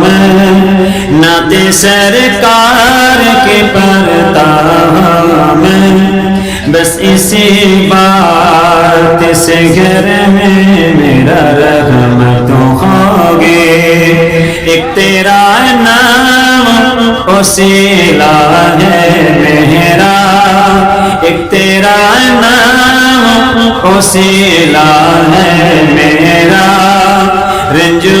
میں نعت سرکار کے پل میں بس اسی بات سے گھر میں میرا رحمت ہوگے ایک تیرا نام اسیلا ہے مہرا ایک تیرا نام اسیلا ہے میرا رنجو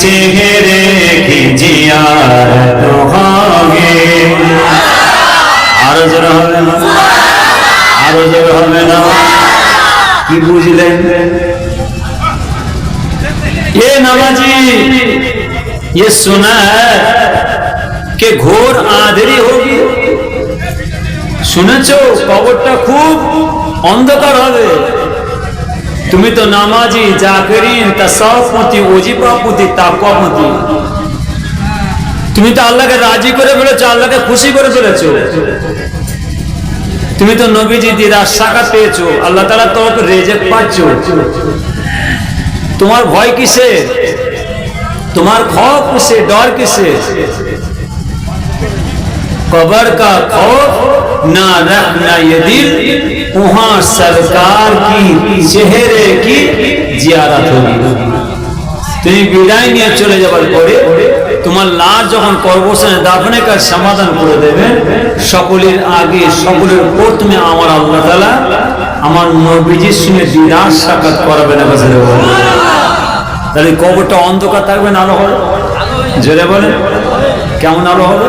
চেহারে কি জিয়ার তো আরো জোর হবে না আরো জোর হবে না কি বুঝলেন এ নামাজি এ सुना কে ঘোর घोर आंधरी होगी শুনেছ কবরটা খুব অন্ধকার হবে তুমি তো নামাজি জাকেরিন তাসাউফপতি তা কমতি তুমি তো আল্লাহকে রাজি করে ফেলেছো আল্লাহকে খুশি করে ফেলেছো তুমি তো নবীজি দিদার শাখা পেয়েছো আল্লাহ তারা তো রেজেক্ট পাচ্ছ তোমার ভয় কিসে তোমার ভয় কিসে ডর কিসে कबर का खौफ ना रखना ये दिल वहाँ सरकार की चेहरे की জিয়ারত হবে তুমি বিদায় নিয়ে চলে যাবার পরে তোমার লাশ যখন কর্মস্থানে দাফনের কাজ সমাধান করে দেবেন সকলের আগে সকলের তুমি আমার আল্লাহ তালা আমার নবীজির সঙ্গে দিদার সাক্ষাৎ করাবে না তাহলে কবরটা অন্ধকার থাকবে না আলো হবে জোরে বলে কেমন আলো হবে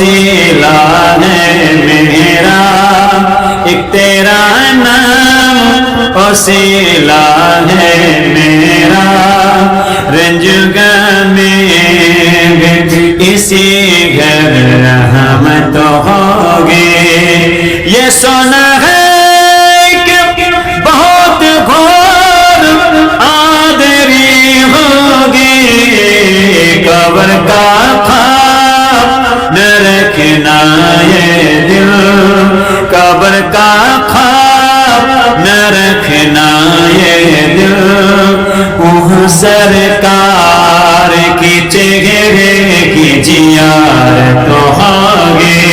وسیلہ ہے میرا ایک تیرا نام وسیلہ ہے میرا رنج اسی گھر رحمت مت ہو گے یہ سونا سرکار کی چہرے کی جیار تو ہاگے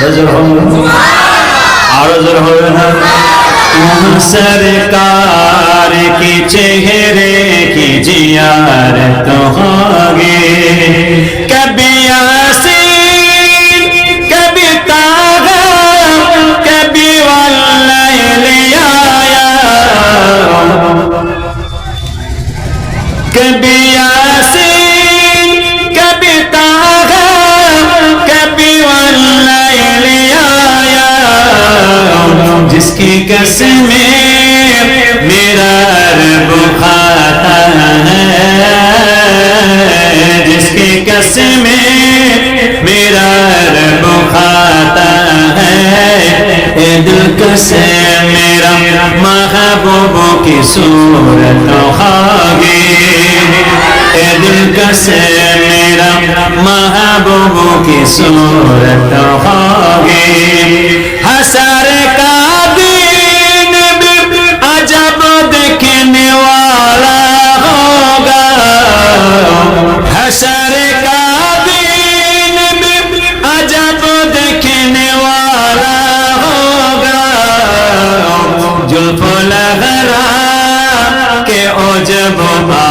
بزر ہو عرضر ہو ان سرکار کی چہرے کی جیار تو ہاگے کبھی آئے की कसमें मेरा रब खाता है जिसकी कसमें मेरा रब खाता है दिल कसे मेरा महबूबों की सूरत खागी दिल कसे मेरा महबूबों की सूरत खागी हसा jabota